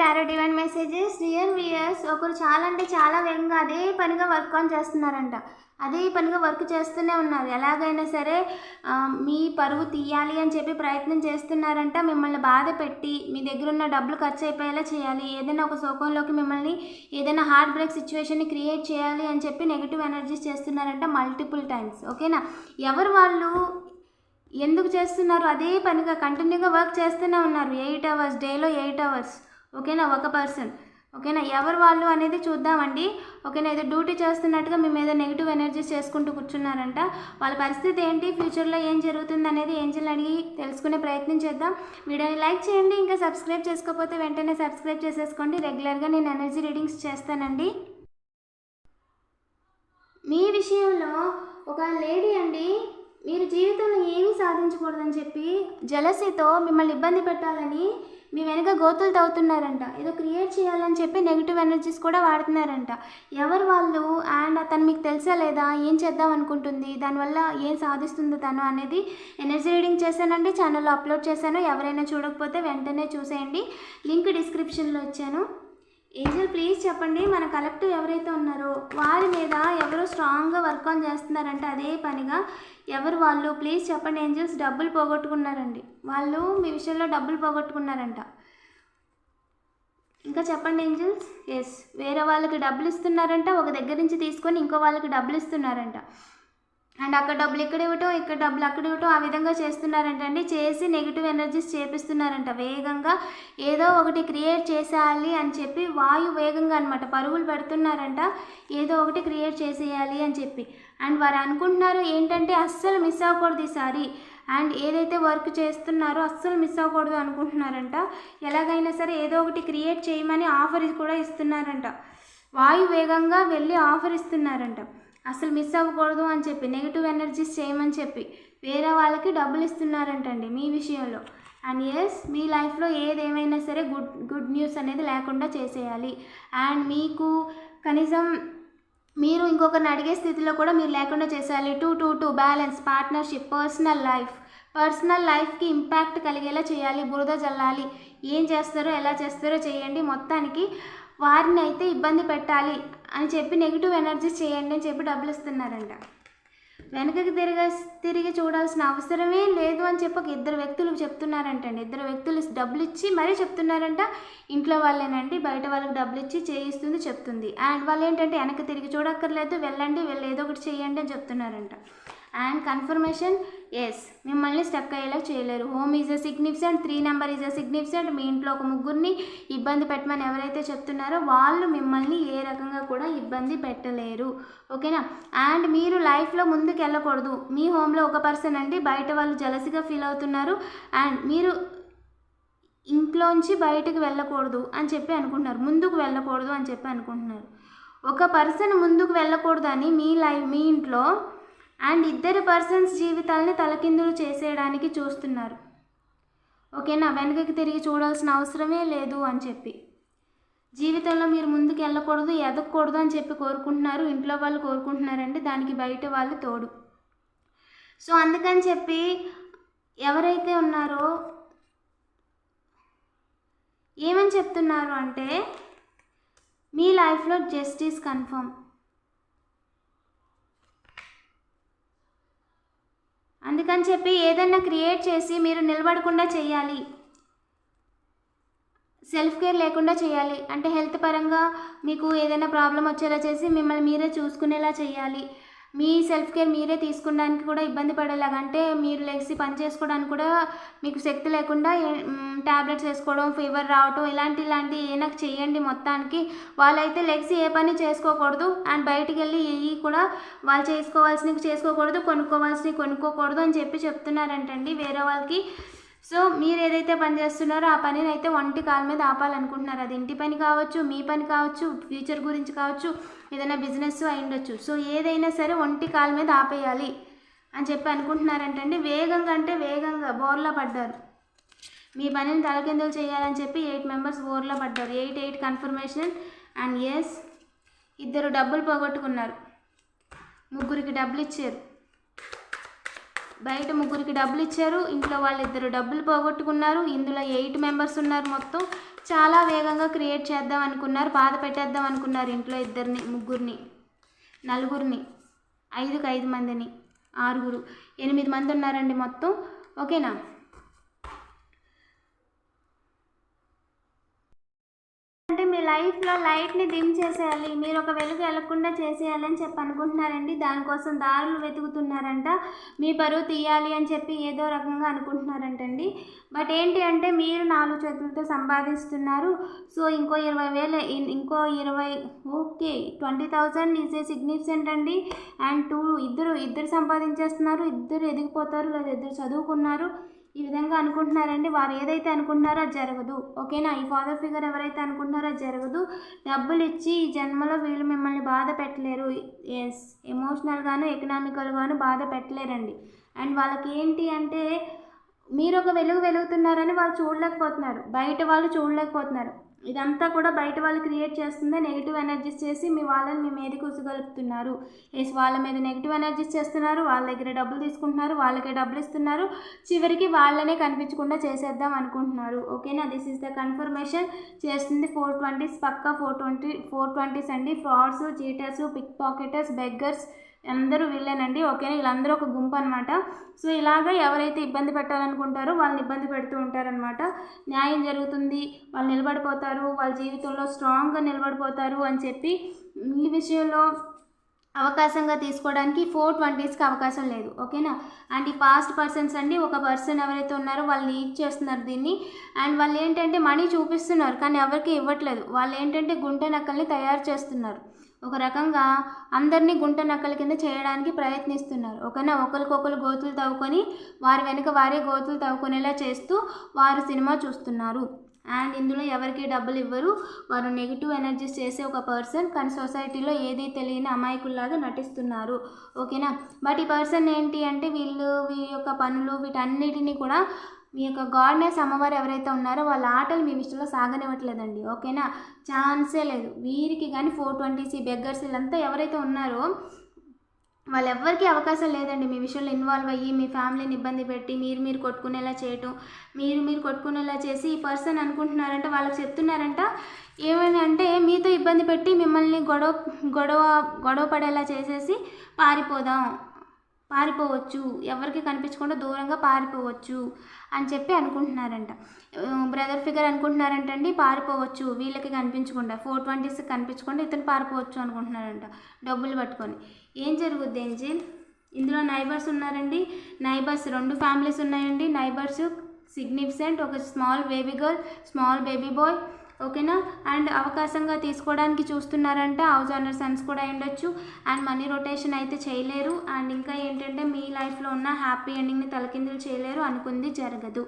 Tarot divine messages real viewers ఒకరు చాలా అంటే చాలా వేగంగా అదే పనిగా వర్క్ ఆన్ చేస్తున్నారంట. అదే పనిగా వర్క్ చేస్తూనే ఉన్నారు. ఎలాగైనా సరే మీ పరువు తీయాలి అని చెప్పి ప్రయత్నం చేస్తున్నారంట. మిమ్మల్ని బాధ పెట్టి మీ దగ్గర ఉన్న డబ్బులు ఖర్చు అయిపోయేలా చేయాలి. ఏదైనా ఒక శోకంలోకి మిమ్మల్ని ఏదైనా హార్ట్ బ్రేక్ సిచ్యువేషన్ని క్రియేట్ చేయాలి అని చెప్పి నెగిటివ్ ఎనర్జీస్ చేస్తున్నారంట మల్టిపుల్ టైమ్స్ ఓకేనా? ఎవరు వాళ్ళు? ఎందుకు చేస్తున్నారు? అదే పనిగా కంటిన్యూగా వర్క్ చేస్తూనే ఉన్నారు. ఎయిట్ అవర్స్ డేలో ఎయిట్ అవర్స్ ఓకేనా? ఒక పర్సన్. ఓకేనా? ఎవరు వాళ్ళు అనేది చూద్దామండి. ఓకేనా? ఏదో డ్యూటీ చేస్తున్నట్టుగా మీ మీద నెగిటివ్ ఎనర్జీస్ చేసుకుంటూ కూర్చున్నారంట. వాళ్ళ పరిస్థితి ఏంటి? ఫ్యూచర్లో ఏం జరుగుతుంది అనేది ఏంజల్ అడిగి తెలుసుకునే ప్రయత్నం చేద్దాం. వీడియోని లైక్ చేయండి. ఇంకా సబ్స్క్రైబ్ చేసుకోకపోతే వెంటనే సబ్స్క్రైబ్ చేసేసుకోండి. రెగ్యులర్గా నేను ఎనర్జీ రీడింగ్స్ చేస్తానండి. మీ విషయంలో ఒక లేడీ అండి మీరు జీవితంలో ఏమీ సాధించకూడదని చెప్పి జలసీతో మిమ్మల్ని ఇబ్బంది పెట్టాలని మీ వెనుక గోతులు తవ్వుతున్నారంట. ఏదో క్రియేట్ చేయాలని చెప్పి నెగిటివ్ ఎనర్జీస్ కూడా వాడుతున్నారంట. ఎవరు వాళ్ళు? అండ్ అతను మీకు తెలుసా లేదా? ఏం చేద్దాం అనుకుంటుంది? దానివల్ల ఏం సాధిస్తుంది తను అనేది ఎనర్జీ రీడింగ్ చేశానండి. ఛానల్లో అప్లోడ్ చేశాను. ఎవరైనా చూడకపోతే వెంటనే చూసేయండి. లింక్ డిస్క్రిప్షన్లో ఇచ్చాను. ఏంజల్ ప్లీజ్ చెప్పండి. మన కలెక్టివ్ ఎవరైతే ఉన్నారో వారి మీద ఎవరు స్ట్రాంగ్గా వర్క్ ఆన్ చేస్తున్నారంటే అదే పనిగా ఎవరు వాళ్ళు ప్లీజ్ చెప్పండి. ఏంజల్స్ డబ్బులు పోగొట్టుకున్నారండి. వాళ్ళు మీ విషయంలో డబ్బులు పోగొట్టుకున్నారంట. ఇంకా చెప్పండి ఏంజల్స్? ఎస్ వేరే వాళ్ళకి డబ్బులు ఇస్తున్నారంట ఒక దగ్గర నుంచి తీసుకొని ఇంకో వాళ్ళకి డబ్బులు ఇస్తున్నారంట. అండ్ అక్కడ డబ్బులు ఇక్కడ ఇవ్వటం ఇక్కడ డబ్బులు అక్కడ ఇవ్వటం ఆ విధంగా చేస్తున్నారంట అండి చేసి నెగిటివ్ ఎనర్జీస్ చేపిస్తున్నారంట. వేగంగా ఏదో ఒకటి క్రియేట్ చేసేయాలి అని చెప్పి వాయు వేగంగా అనమాట పరుగులు పెడుతున్నారంట. ఏదో ఒకటి క్రియేట్ చేసేయాలి అని చెప్పి. అండ్ వారు అనుకుంటున్నారు ఏంటంటే అస్సలు మిస్ అవ్వకూడదు ఈసారి అండ్ ఏదైతే వర్క్ చేస్తున్నారో అస్సలు మిస్ అవ్వకూడదు అనుకుంటున్నారంట. ఎలాగైనా సరే ఏదో ఒకటి క్రియేట్ చేయమని ఆఫర్ కూడా ఇస్తున్నారంట. వాయు వేగంగా వెళ్ళి ఆఫర్ ఇస్తున్నారంట. అసలు మిస్ అవ్వకూడదు అని చెప్పి నెగిటివ్ ఎనర్జీస్ చేయమని చెప్పి వేరే వాళ్ళకి డబ్బులు ఇస్తున్నారంటండి మీ విషయంలో. అండ్ ఎస్ మీ లైఫ్లో ఏదేమైనా సరే గుడ్ గుడ్ న్యూస్ అనేది లేకుండా చేసేయాలి. అండ్ మీకు కనీసం మీరు ఇంకొకరిని అడిగే స్థితిలో కూడా మీరు లేకుండా చేసేయాలి. Two two two balance partnership personal life personal లైఫ్కి ఇంపాక్ట్ కలిగేలా చేయాలి. బురద జల్లాలి. ఏం చేస్తారో ఎలా చేస్తారో చేయండి. మొత్తానికి వారిని అయితే ఇబ్బంది పెట్టాలి అని చెప్పి నెగిటివ్ ఎనర్జీస్ చేయండి అని చెప్పి డబ్బులు ఇస్తున్నారంట. వెనకకి తిరిగి తిరిగి చూడాల్సిన అవసరమే లేదు అని చెప్పి ఒక ఇద్దరు వ్యక్తులు చెప్తున్నారంటండి. ఇద్దరు వ్యక్తులు డబ్బులు ఇచ్చి మరీ చెప్తున్నారంట ఇంట్లో వాళ్ళేనండి బయట వాళ్ళకి డబ్బులు ఇచ్చి చేయిస్తుంది చెప్తుంది. అండ్ వాళ్ళు ఏంటంటే వెనక తిరిగి చూడక్కర్లేదు వెళ్ళండి వెళ్ళి ఏదో ఒకటి చేయండి అని చెప్తున్నారంట. అండ్ కన్ఫర్మేషన్ ఎస్ మిమ్మల్ని స్టక్ అయ్యేలా చేయలేరు. Home is a significant three number is a significant మీ ఇంట్లో ఒక ముగ్గురిని ఇబ్బంది పెట్టమని ఎవరైతే చెప్తున్నారో వాళ్ళు మిమ్మల్ని ఏ రకంగా కూడా ఇబ్బంది పెట్టలేరు. ఓకేనా అండ్ మీరు లైఫ్లో ముందుకు వెళ్ళకూడదు మీ హోమ్లో ఒక పర్సన్ అండి బయట వాళ్ళు జలసిగా ఫీల్ అవుతున్నారు. అండ్ మీరు ఇంట్లోంచి బయటకు వెళ్ళకూడదు అని చెప్పి అనుకుంటున్నారు. ముందుకు వెళ్ళకూడదు అని చెప్పి అనుకుంటున్నారు. ఒక పర్సన్ ముందుకు వెళ్ళకూడదు అని మీ లైఫ్ మీ ఇంట్లో అండ్ ఇద్దరు పర్సన్స్ జీవితాలని తలకిందులు చేసేయడానికి చూస్తున్నారు. ఓకేనా? వెనకకి తిరిగి చూడాల్సిన అవసరమే లేదు అని చెప్పి. జీవితంలో మీరు ముందుకు వెళ్ళకూడదు ఎదగకూడదు అని చెప్పి కోరుకుంటున్నారు. ఇంట్లో వాళ్ళు కోరుకుంటున్నారండి దానికి బయట వాళ్ళు తోడు. సో అందుకని చెప్పి ఎవరైతే ఉన్నారో ఏమని చెప్తున్నారు అంటే మీ లైఫ్లో జస్టిస్ కన్ఫర్మ్. అందుకని చెప్పి ఏదైనా క్రియేట్ చేసి మీరు నిలబడకుండా చేయాలి. సెల్ఫ్ కేర్ లేకుండా చేయాలి. అంటే హెల్త్ పరంగా మీకు ఏదైనా ప్రాబ్లం వచ్చేలా చేసి మిమ్మల్ని మీరే చూసుకునేలా చేయాలి. మీ సెల్ఫ్ కేర్ మీరే తీసుకోవడానికి కూడా ఇబ్బంది పడేలాగా అంటే మీరు లెగ్సి పని చేసుకోవడానికి కూడా మీకు శక్తి లేకుండా ట్యాబ్లెట్స్ వేసుకోవడం ఫీవర్ రావటం ఇలాంటి ఇలాంటి ఏనాకు చేయండి మొత్తానికి. వాళ్ళైతే లెగ్స్ ఏ పని చేసుకోకూడదు. అండ్ బయటికి వెళ్ళి ఇవి కూడా వాళ్ళు చేసుకోవాల్సినవి చేసుకోకూడదు కొనుక్కోవాల్సినవి కొనుక్కోకూడదు అని చెప్పి చెప్తున్నారంటండి వేరే వాళ్ళకి. సో మీరు ఏదైతే పని చేస్తున్నారో ఆ పనిని అయితే ఒంటి కాలు మీద ఆపాలనుకుంటున్నారు. అది ఇంటి పని కావచ్చు మీ పని కావచ్చు ఫ్యూచర్ గురించి కావచ్చు ఏదైనా బిజినెస్ అయి ఉండొచ్చు. సో ఏదైనా సరే ఒంటి కాలు మీద ఆపేయాలి అని చెప్పి అనుకుంటున్నారంటండి. వేగంగా అంటే వేగంగా బోర్లా పడ్డారు. మీ పనిని తలకిందులు చేయాలని చెప్పి ఎయిట్ మెంబర్స్ బోర్లో పడ్డారు. Eight eight confirmation and yes ఇద్దరు డబ్బులు పోగొట్టుకున్నారు. ముగ్గురికి డబ్బులు ఇచ్చారు. బయట ముగ్గురికి డబ్బులు ఇచ్చారు. ఇంట్లో వాళ్ళిద్దరు డబ్బులు పోగొట్టుకున్నారు. ఇందులో ఎయిట్ మెంబర్స్ ఉన్నారు మొత్తం. చాలా వేగంగా క్రియేట్ చేద్దాం అనుకున్నారు. బాధ పెట్టేద్దాం అనుకున్నారు ఇంట్లో ఇద్దరిని ముగ్గురిని నలుగురిని. ఐదుకి ఐదు మందిని ఆరుగురు. ఎనిమిది మంది ఉన్నారండి మొత్తం. ఓకేనా అంటే మీ లైఫ్లో లైట్ని డిమ్ చేసేయాలి. మీరు ఒక వెలుగు వెళ్ళకుండా చేసేయాలి అని చెప్పి అనుకుంటున్నారండి. దానికోసం దారులు వెతుకుతున్నారంట. మీ పరువు తీయాలి అని చెప్పి ఏదో రకంగా అనుకుంటున్నారంటండి. బట్ ఏంటి అంటే మీరు నాలుగు చేతులతో సంపాదిస్తున్నారు. సో ఇంకో ఇరవై వేలు ఇన్- ఇంకో ఇరవై okay twenty thousand is a significant అండి. అండ్ టూ ఇద్దరు ఇద్దరు సంపాదించేస్తున్నారు. ఇద్దరు ఎదిగిపోతారు. లేదా ఇద్దరు చదువుకున్నారు. ఈ విధంగా అనుకుంటున్నారండి. వారు ఏదైతే అనుకుంటున్నారో అది జరగదు. ఓకేనా? ఈ ఫాదర్ ఫిగర్ ఎవరైతే అనుకుంటున్నారో అది జరగదు. డబ్బులు ఇచ్చి ఈ జన్మలో వీళ్ళు మిమ్మల్ని బాధ పెట్టలేరు. ఎస్ ఎమోషనల్గాను ఎకనామికల్గాను బాధ పెట్టలేరండి. అండ్ వాళ్ళకి ఏంటి అంటే మీరు ఒక వెలుగు వెలుగుతున్నారని వాళ్ళు చూడలేకపోతున్నారు. బయట వాళ్ళు చూడలేకపోతున్నారు. ఇదంతా కూడా బయట వాళ్ళు క్రియేట్ చేస్తుందే నెగిటివ్ ఎనర్జీస్ చేసి మీ వాళ్ళని మీ మీదకి ఉసుగలుపుతున్నారు. ఎస్ వాళ్ళ మీద నెగిటివ్ ఎనర్జీస్ చేస్తున్నారు వాళ్ళ దగ్గర డబ్బులు తీసుకుంటున్నారు వాళ్ళకే డబ్బులు ఇస్తున్నారు. చివరికి వాళ్ళనే కనిపించకుండా చేసేద్దాం అనుకుంటున్నారు. ఓకేనా దిస్ ఇస్ ద కన్ఫర్మేషన్ చేస్తుంది ఫోర్ ట్వంటీస్ పక్కా ఫోర్ ట్వంటీ ఫోర్ ట్వంటీస్ అండి. Frauds cheaters pick pocketers beggars అందరూ వీళ్ళేనండి. ఓకేనా వీళ్ళందరూ ఒక గుంపు అనమాట సో ఇలాగ ఎవరైతే ఇబ్బంది పెట్టాలనుకుంటారో వాళ్ళని ఇబ్బంది పెడుతూ ఉంటారనమాట న్యాయం జరుగుతుంది వాళ్ళు నిలబడిపోతారు వాళ్ళ జీవితంలో స్ట్రాంగ్గా నిలబడిపోతారు అని చెప్పి ఈ విషయంలో అవకాశంగా తీసుకోవడానికి ఫోర్ ట్వంటీస్కి అవకాశం లేదు. ఓకేనా? అండ్ ఈ పాస్ట్ పర్సన్స్ అండి ఒక పర్సన్ ఎవరైతే ఉన్నారో వాళ్ళు లీడ్ చేస్తున్నారు దీన్ని. అండ్ వాళ్ళు ఏంటంటే మనీ చూపిస్తున్నారు కానీ ఎవరికి ఇవ్వట్లేదు. వాళ్ళు ఏంటంటే గుంట నక్కల్ని తయారు చేస్తున్నారు. ఒక రకంగా అందరినీ గుంట నక్కల కింద చేయడానికి ప్రయత్నిస్తున్నారు. ఓకేనా ఒకరికొకరు గోతులు తవ్వుకొని వారి వెనుక వారే గోతులు తవ్వుకునేలా చేస్తూ వారు సినిమా చూస్తున్నారు. అండ్ ఇందులో ఎవరికి డబ్బులు ఇవ్వరు. వారు నెగిటివ్ ఎనర్జీస్ చేసే ఒక పర్సన్ కానీ సొసైటీలో ఏది తెలియని అమాయకుల్లాగా నటిస్తున్నారు. ఓకేనా? బట్ ఈ పర్సన్ ఏంటి అంటే వీళ్ళు వీరి యొక్క పనులు వీటన్నిటిని కూడా మీ యొక్క గాడ్నెస్ అమ్మవారు ఎవరైతే ఉన్నారో వాళ్ళ ఆటలు మీ విషయంలో సాగనివ్వట్లేదండి. ఓకేనా? ఛాన్సే లేదు. వీరికి కానీ ఫోర్ ట్వంటీ సి బెగ్గర్స్ వీళ్ళంతా ఎవరైతే ఉన్నారో వాళ్ళెవ్వరికీ అవకాశం లేదండి. మీ విషయంలో ఇన్వాల్వ్ అయ్యి మీ ఫ్యామిలీని ఇబ్బంది పెట్టి మీరు మీరు కొట్టుకునేలా చేయటం మీరు మీరు కొట్టుకునేలా చేసి ఈ పర్సన్ అనుకుంటున్నారంట వాళ్ళకి చెప్తున్నారంట. ఏమని అంటే మీతో ఇబ్బంది పెట్టి మిమ్మల్ని గొడవ గొడవ గొడవ పడేలా చేసేసి పారిపోదాం. పారిపోవచ్చు. ఎవరికి కనిపించకుండా దూరంగా పారిపోవచ్చు అని చెప్పి అనుకుంటున్నారంట. బ్రదర్ ఫిగర్ అనుకుంటున్నారంటండి పారిపోవచ్చు. వీళ్ళకి కనిపించకుండా ఫోర్ ట్వంటీస్కి కనిపించకుండా ఇతను పారిపోవచ్చు అనుకుంటున్నారంట డబ్బులు పట్టుకొని. ఏం జరుగుద్ది ఏంజిల్ ఇందులో నైబర్స్ ఉన్నారండి. నైబర్స్ రెండు ఫ్యామిలీస్ ఉన్నాయండి. నైబర్స్ సిగ్నిఫిసెంట్ ఒక small baby girl small baby boy ఓకేనా? అండ్ అవకాశంగా తీసుకోవడానికి చూస్తున్నారంట హౌస్ ఓనర్ సన్స్ కూడా ఉండొచ్చు. అండ్ మనీ రొటేషన్ అయితే చేయలేరు. అండ్ ఇంకా ఏంటంటే మీ లైఫ్లో ఉన్న హ్యాపీ ఎండింగ్ని తలకిందులు చేయలేరు అనుకుంది జరగదు.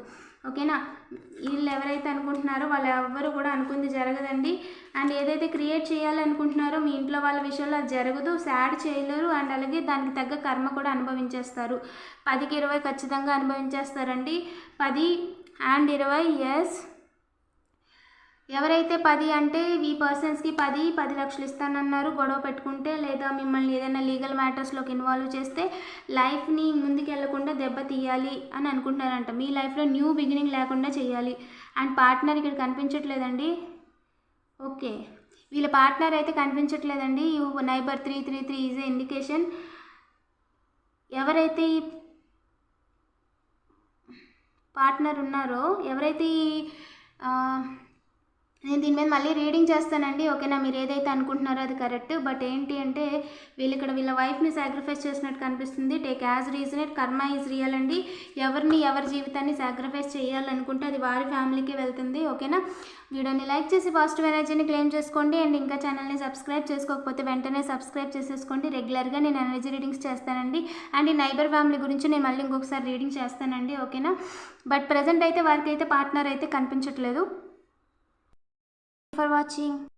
ఓకేనా? వీళ్ళు ఎవరైతే అనుకుంటున్నారో వాళ్ళు ఎవ్వరు కూడా అనుకుంది జరగదండి. అండ్ ఏదైతే క్రియేట్ చేయాలనుకుంటున్నారో మీ ఇంట్లో వాళ్ళ విషయంలో అది జరగదు. సాడ్ చేయలేరు. అండ్ అలాగే దానికి తగ్గ కర్మ కూడా అనుభవించేస్తారు. పదికి ఇరవై ఖచ్చితంగా అనుభవించేస్తారండి. పది అండ్ ఇరవై ఎస్ ఎవరైతే పది అంటే ఈ పర్సన్స్కి పది పది లక్షలు ఇస్తానన్నారు గొడవ పెట్టుకుంటే లేదా మిమ్మల్ని ఏదైనా లీగల్ మ్యాటర్స్లోకి ఇన్వాల్వ్ చేస్తే లైఫ్ని ముందుకు వెళ్ళకుండా దెబ్బ తీయాలి అని అనుకుంటున్నారంట. మీ లైఫ్లో న్యూ బిగినింగ్ లేకుండా చేయాలి. అండ్ పార్ట్నర్ ఇక్కడ కనిపించట్లేదండి. ఓకే. వీళ్ళ పార్ట్నర్ అయితే కనిపించట్లేదండి. Neighbour three three three is a indication ఎవరైతే ఈ పార్ట్నర్ ఉన్నారో ఎవరైతే ఈ నేను దీని మీద మళ్ళీ రీడింగ్ చేస్తానండి. ఓకేనా? మీరు ఏదైతే అనుకుంటున్నారో అది కరెక్ట్ బట్ ఏంటి అంటే వీళ్ళు ఇక్కడ వీళ్ళ వైఫ్ని సాక్రిఫైస్ చేసినట్టు కనిపిస్తుంది. Take as reason it karma is real అండి. ఎవరిని ఎవరి జీవితాన్ని సాక్రిఫైస్ చేయాలనుకుంటే అది వారి ఫ్యామిలీకి వెళ్తుంది. ఓకేనా? వీడియోని లైక్ చేసి పాజిటివ్ ఎనర్జీని క్లెయిమ్ చేసుకోండి. అండ్ ఇంకా ఛానల్ని సబ్స్క్రైబ్ చేసుకోకపోతే వెంటనే సబ్స్క్రైబ్ చేసేసుకోండి. రెగ్యులర్గా నేను ఎనర్జీ రీడింగ్స్ చేస్తానండి. అండ్ ఈ నైబర్ ఫ్యామిలీ గురించి నేను మళ్ళీ ఇంకొకసారి రీడింగ్ చేస్తానండి. ఓకేనా? బట్ ప్రజెంట్ అయితే వారికి అయితే పార్ట్నర్ అయితే కనిపించట్లేదు. For watching